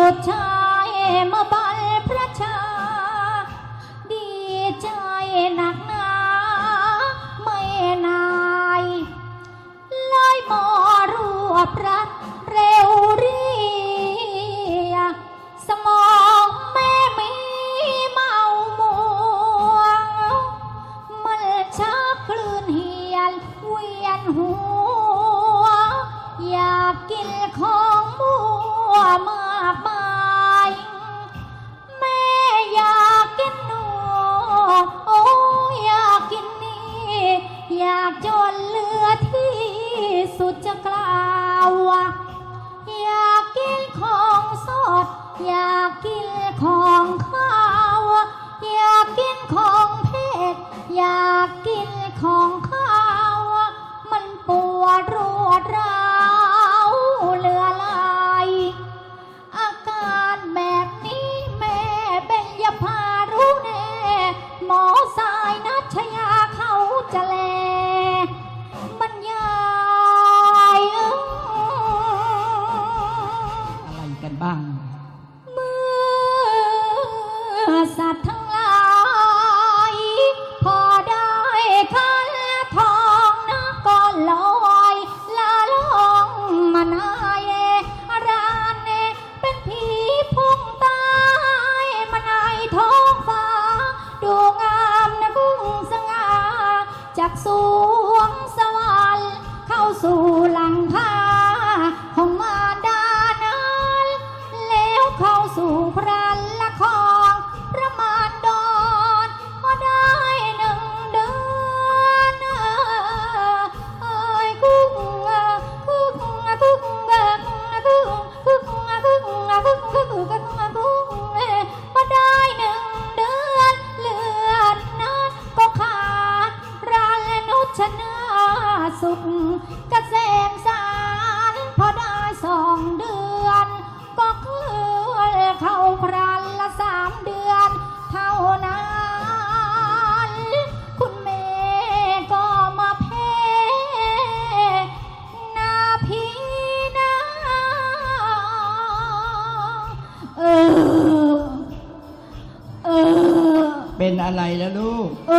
ผู้ชายมาป จากสวงส สุขเกษมสารพอได้สองเดือน ก็เคลื่อนเข้าพรันละสามเดือน เท่านั้น คุณแม่ก็มาแพ้นาพีนาเออ เออ เป็นอะไรแล้วลูก เอ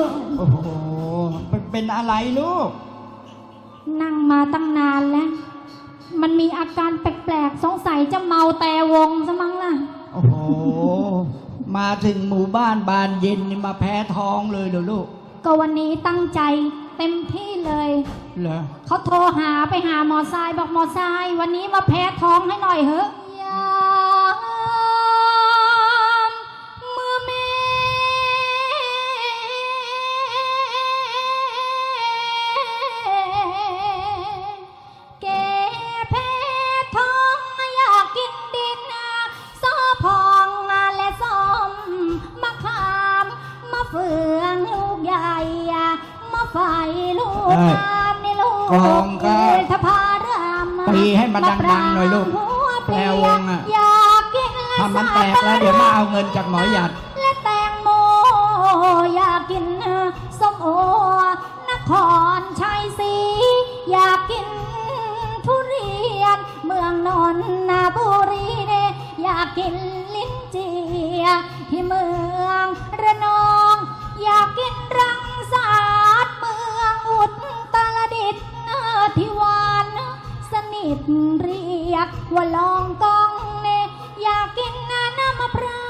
อ โอ้โห เป็นเป็นอะไรลูก นั่งมาตั้งนานแล้ว มันมีอาการแปลกๆ สงสัยจะเมาแต่วงซะมั้งล่ะ โอ้โห มาถึงหมู่บ้านบานเย็นนี่มาแพ้ท้องเลยเหรอลูก ก็วันนี้ตั้งใจเต็มที่เลย เหรอ เขาโทรหาไปหาหมอทรายบอกหมอทราย วันนี้มาแพ้ท้องให้หน่อยเถอะามตีให้มันดังๆหน่อยลูกมะปรางหัวแปลวงอะอยากกินถ้ามันแตกแล้วเดี๋ยวมาเอาเงินจากหมอหยัดและแตงโมอยากกินส้มโอนครชัยศรีอยากกินทุเรียน เมืองนนทบุรีเนอยากกินลิ้นจี่ที่เมืองระนอง อยากกินรัง สนิทเรียกว่าลองกองเนอยากกินน้ำมะพร้า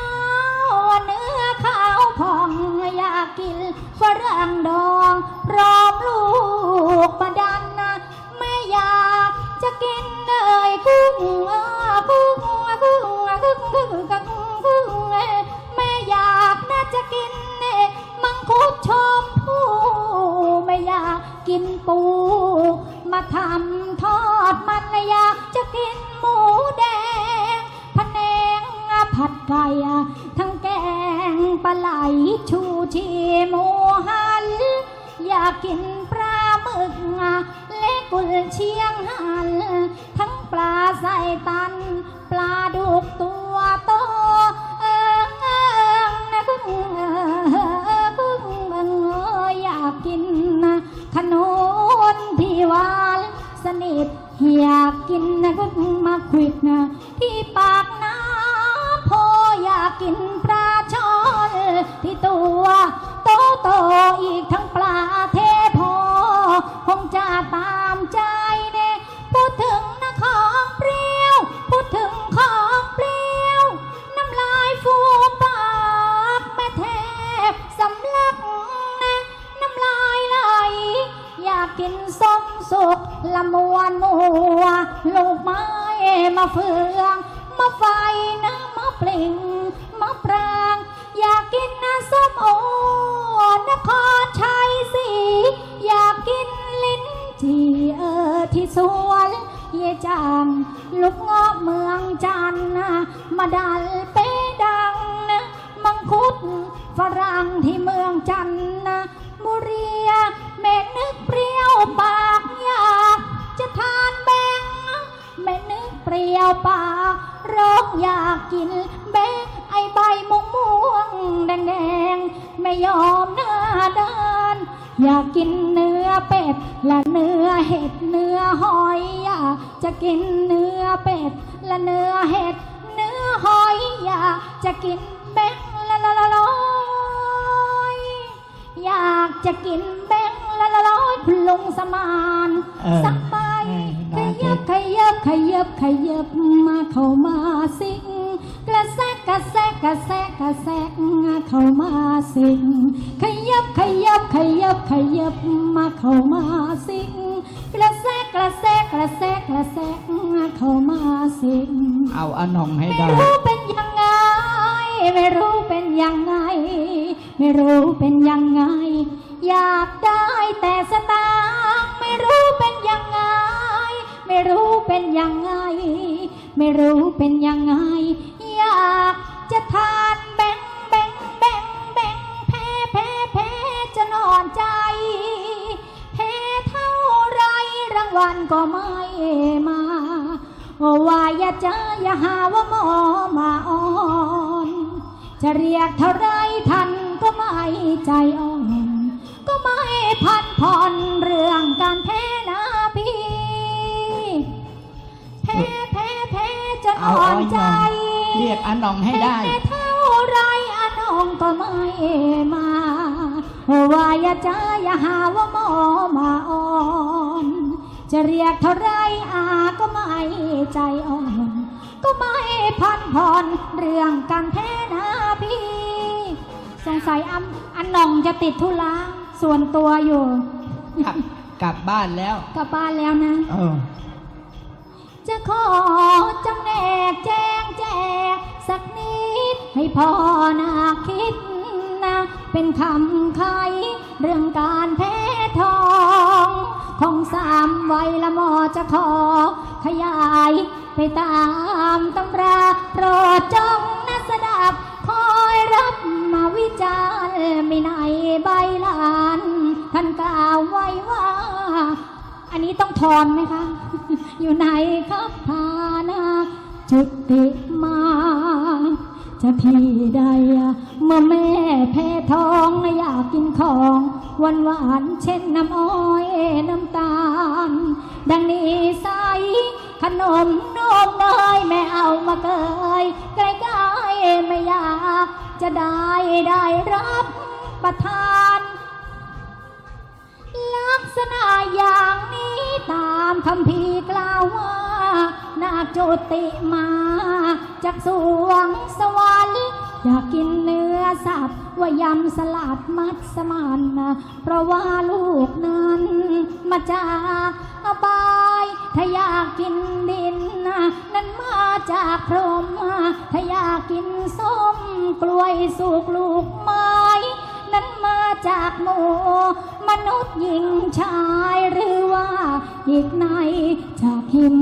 วเนื้อขาวผ่องอยากกินฝรั่งดองพร้อมลูกประดันนะไม่อยากจะกินเลยกุ้งอะกุ้งอะกุ้งอะกุ้งกุ้งกุ้งกุ้งเอ้ยแม่อยากน่าจะกินเน่มังคุดชมพู่ไม่อยากกินปู มาทำทอดมันอยากจะกินหมูแดงพะแนงผัดไก่ทั้งแกงปลาไหลชูชีหมูหัน อยากกินปลาหมึกและกุนเชียงหัน ทั้งปลาใส่ตัน ปลาดุกตัวโต เฟืองมาไฟนะมาปลิงมาปราง อยากกินนะส้มโอนครชัยศรีอยากกินลิ้นจี่เออที่สวนเยจางลูกงาะเมืองจันทน์นะมาดันเปดังนะมังคุดฝรั่งที่เมืองจัน อยากกินแบงไอใบม่วงม่วงแดงแดงๆ ไม่ยอมหน้าเด้านอยากกินเนื้อเป็ด และเนื้อเห็ดเนื้อหอยอยากจะกินเนื้อเป็ด และเนื้อเห็ด เนื้อหอยอยากจะกินแบงละละละลอยอยากจะกินแบง ละละลอยคุณลุงสมานเออสักใบเอขอยับขยับขยับขยับมาเข้ามาสิงกระแซกกระแซกกระแซกกระแซกเข้ามาสิงขยับขยับขยับขยับมาเข้ามาสิงกระแซกกระแซกกระแซกกระแซกเข้ามาสิง เอาอนองให้ไม่ได้ รู้เป็นยังไง ไม่รู้เป็นยังไง ไม่รู้เป็นยังไง อยากได้แต่สตางค์ไม่รู้เป็นยังไง ไม่รู้เป็นยังไง ไม่รู้เป็นยังไง อยากจะทานแบงแบงแบงแบงแพ้แพ้แพ้จะนอนใจแพ้เท่าไรรางวัลก็ไม่มาว่าอย่าเจออย่าหาว่าหมอมาอ่อน จะเรียกเท่าไรทันก็ไม่ใจอ่อน พันผ่อนเรื่องการแพ้นะพี่แพ้แพ้แพ้จนเอาอ่อเอานให้ใจหน่อยเรียกอนองให้ได้แพ้เท่าไรอะน้องก็ไม่มาโอ้ว่าอย่าเจออย่าหาว่าหมอมาอ่อนจะเรียกเท่าไรอาก็ไม่ใจอ่อน ก็ไม่พันผ่อนเรื่องการแพ้นะพี่ สงสัยอันอันนองจะติดธุระ ส่วนตัวอยู่ กลับกลับบ้านแล้ว กลับบ้านแล้วนะ เออ จะขอจำแนกแจงแจก สักนิด ให้พ่อนาคิดนะ เป็นคำไขเรื่องการแพ้ทอง ของสามวัยละหมอจะขอ ขยาย ไปตามตำราโปรดจง วิจารณ์ไม่ในใบลาน ท่านกล่าวไว้ว่า อันนี้ต้องทอนไหมคะ อยู่ไหนครับพานาจุติมาจะที่ใดเมื่อแม่แพ้ท้องอยากกินของหวานหวานเช่นน้ำอ้อยน้ำตาล ดังนี้ใสขนมนมเนยแม่เอามาเกยใกล้ๆไม่อยาก จะได้ได้รับประทาน ลักษณะอย่างนี้ตามคำพีกล่าวว่า นาคจุติมาจากสวงสวรรค์อยากกินเนื้อสัตว์ว่ายำสลัดมัสมัน เพราะว่าลูกนั้นมาจากอบาย ถ้าอยากกินดินนะนั้นมาจากพรหมถ้าอยากกินส้มกล้วยสุกลูกไม้นั้นมาจากหมูมนุษย์หญิงชายหรือว่าอีกในจากหิน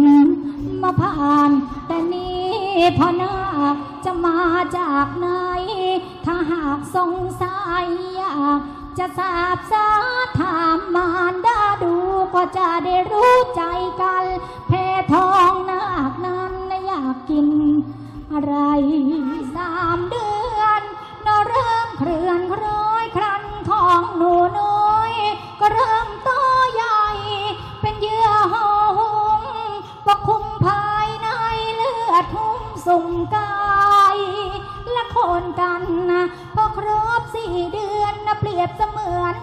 มาผ่าน แต่นี้พอนาจะมาจากไหน ถ้าหากสงสัยอยากจะทราบสาถามมารดาดู ก็จะได้รู้ใจกันเพทองนาคนั้นอยากกิน อะไรสามเดือนนเริ่มเคลื่อนคล้อยครันของหนูน้อย ก็เริ่มโตใหญ่ เป็นเยื่อหอหุ้มปกคลุมภายในเลือดหุ้มสุ่มกายและคนกันนะพอครบสี่เดือนนะเปรียบเสมือน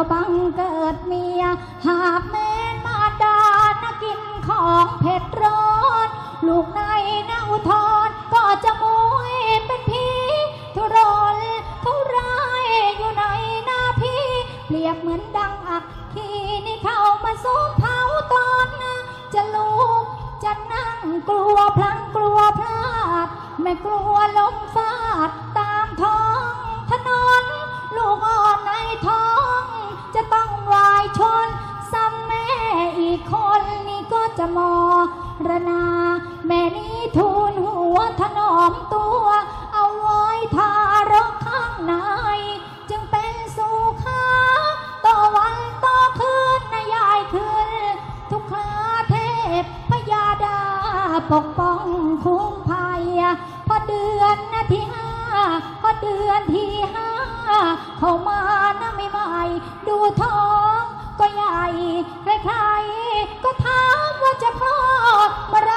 ก็บังเกิดเมีย หากแม่นมาดานะกินของเผ็ดร้อน ลูกในนะอุทธรก็จะมวยเป็นผีทุรนทุรายอยู่ในหน้าพี่เปรียบเหมือนดังอักขีนี่เข้ามาสูมเผาตอนนะจะลูกจะนั่งกลัวพลังกลัวพลาด ไม่กลัวลมฟ คุ้มภัยพอเดือนนะที่ห้าพอเดือนที่ห้าเข้ามานะไม่ใหม่ดูท้องก็ใหญ่ใครๆก็ถามว่าจะพ่อเมื่อไร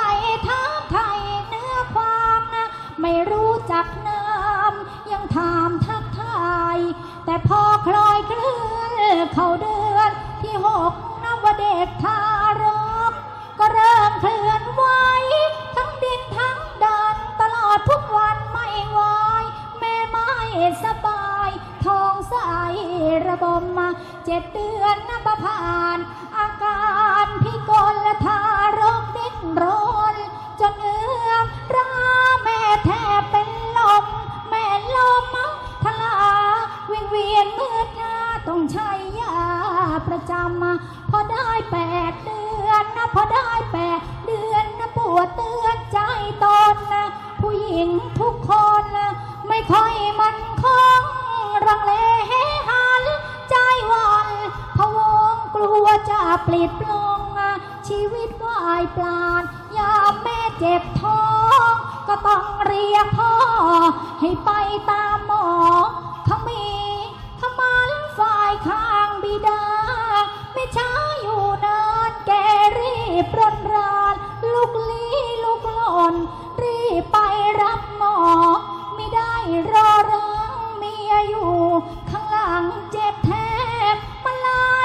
ถามไทยเนื้อความนะ ไม่รู้จักน้ำยังถามทักทาย แต่พอคลอยเคลื่อนเข้าเดือนที่หกนับว่าเด็กทา ฝ่ายข้างบิดา ไม่ช้าอยู่นานแกรีบรนราน ลุกลี้ลุกลน รีบไปรับหมอ ไม่ได้รอรังเมียอยู่ ข้างหลังเจ็บแทบมันไล่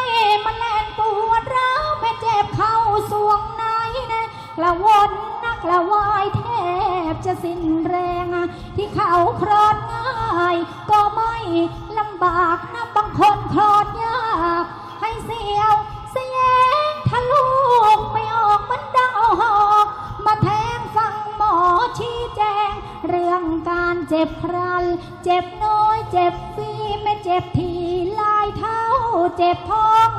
มันแล่นปวดร้าวแม่เจ็บเข้าสวงในนะกระวนนักละวายแทบจะสิ้นแรงอะที่เขาคลอดง่าย ก็ไม่ลำบากนะ จ็บน้อยเจ็บฟรีไม่เจ็บทีลายเท้า เจ็บท้อง